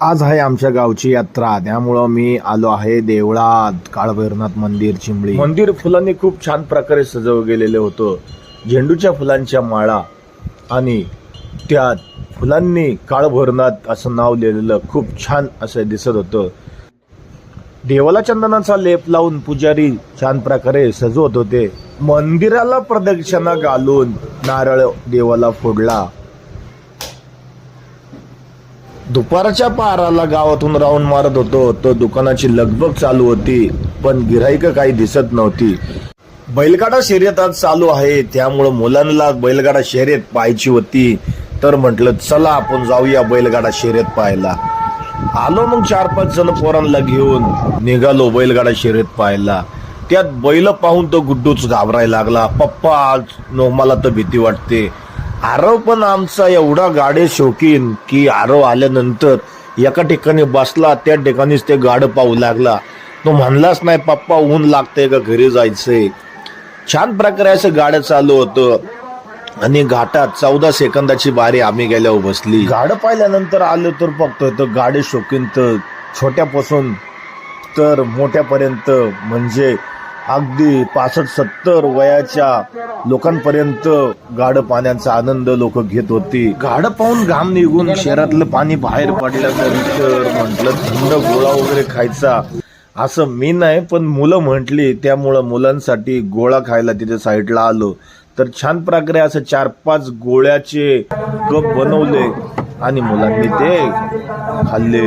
आज आहे आमच्या गावची यात्रा. त्यामुळं मी आलो आहे देवळात काळभैरनाथ मंदिर चिंबळी. मंदिर फुलांनी खूप छान प्रकारे सजव गेलेलं होतं. झेंडूच्या फुलांच्या माळा आणि त्यात फुलांनी काळभैरनाथ असं नाव लिहिलेलं खूप छान असं दिसत होतं. देवाला चंदनाचा लेप लावून पुजारी छान प्रकारे सजवत होते. मंदिराला प्रदक्षिणा घालून नारळ देवाला फोडला. दुपारच्या पाराला गावातून राऊंड मारत होतो. तो दुकानाची लगबग चालू होती पण गिराईक काही दिसत नव्हती. बैलगाडा शर्यत आज चालू आहे. त्यामुळं मुलांना बैलगाडा शर्यत पाहायची होती. तर म्हटलं चला आपण जाऊया बैलगाडा शर्यत पाहायला. आलो मग चार पाच जण पोरांना घेऊन. निघालो बैलगाडा शर्यत पाहायला. त्यात बैल पाहून तो गुड्डूच घाबरायला लागला. पप्पा आज मला तर भीती वाटते. आरव पण आमचा एवढा गाडे शौकीन की आरव आल्यानंतर एका ठिकाणी बसला त्या ठिकाणीच ते गाडं पाहू लागला. तो म्हणलाच नाही पप्पा ऊन लागतंय का घरी जायचंय? छान प्रकारे असं गाडं चालू होतं. आणि घाटात चौदा सेकंदाची बारी आम्ही गेल्यावर बसली. गाडं पाहिल्यानंतर आलो तर बघतोय तर गाडी शौकीन तर छोट्यापासून तर मोठ्यापर्यंत म्हणजे अगदी पासष्ट सत्तर वयाच्या लोकांपर्यंत गाड पाण्याचा आनंद लोक घेत होती. गाड पाहून घाम निघून शहरातलं पाणी बाहेर पडल्यानंतर म्हटलं थंड गोळा वगैरे खायचा. असं मी नाही पण मुलं म्हटली त्यामुळं मुलांसाठी गोळा खायला तिथे साईडला आलो. तर छान प्रकारे असं चार पाच गोळ्याचे कप बनवले. आणि मुलांनी ते खाल्ले.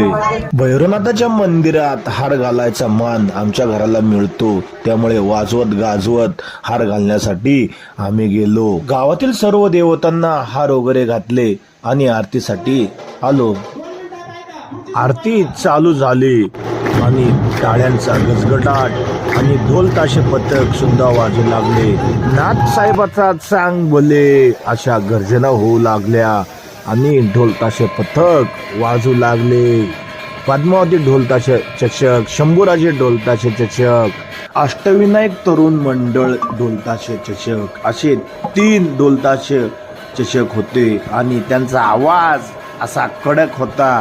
भैरवनाथाच्या मंदिरात हार घालायचा मान आमच्या घराला मिळतो. त्यामुळे वाजवत गाजवत हार घालण्यासाठी आम्ही गेलो. गावातील सर्व देवतांना हार वगैरे घातले आणि आरतीसाठी आलो. आरती चालू झाली आणि टाळ्यांचा गजगटाट आणि ढोल ताशे पथक सुद्धा वाजू लागले. नाथ साहेबाचा चांग बोले अशा गर्जना होऊ लागल्या. आणि ढोलताशे पथक वाजू लागले. पद्मावती ढोलताशे चषक शंभूराजे ढोलताशे चषक अष्टविनायक तरुण मंडळ ढोलताशे चषक असे तीन ढोलताशे चषक होते आणि त्यांचा आवाज असा कडक होता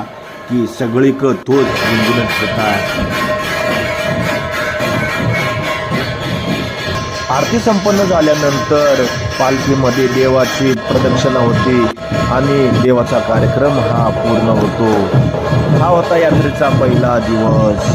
की सगळीक तोच गुंजनत होता. आरती संपन्न झाल्यानंतर पालखीमध्ये देवाची प्रदक्षिणा होती आणि देवाचा कार्यक्रम हा पूर्ण होतो. हा होता यात्रेचा पहिला दिवस.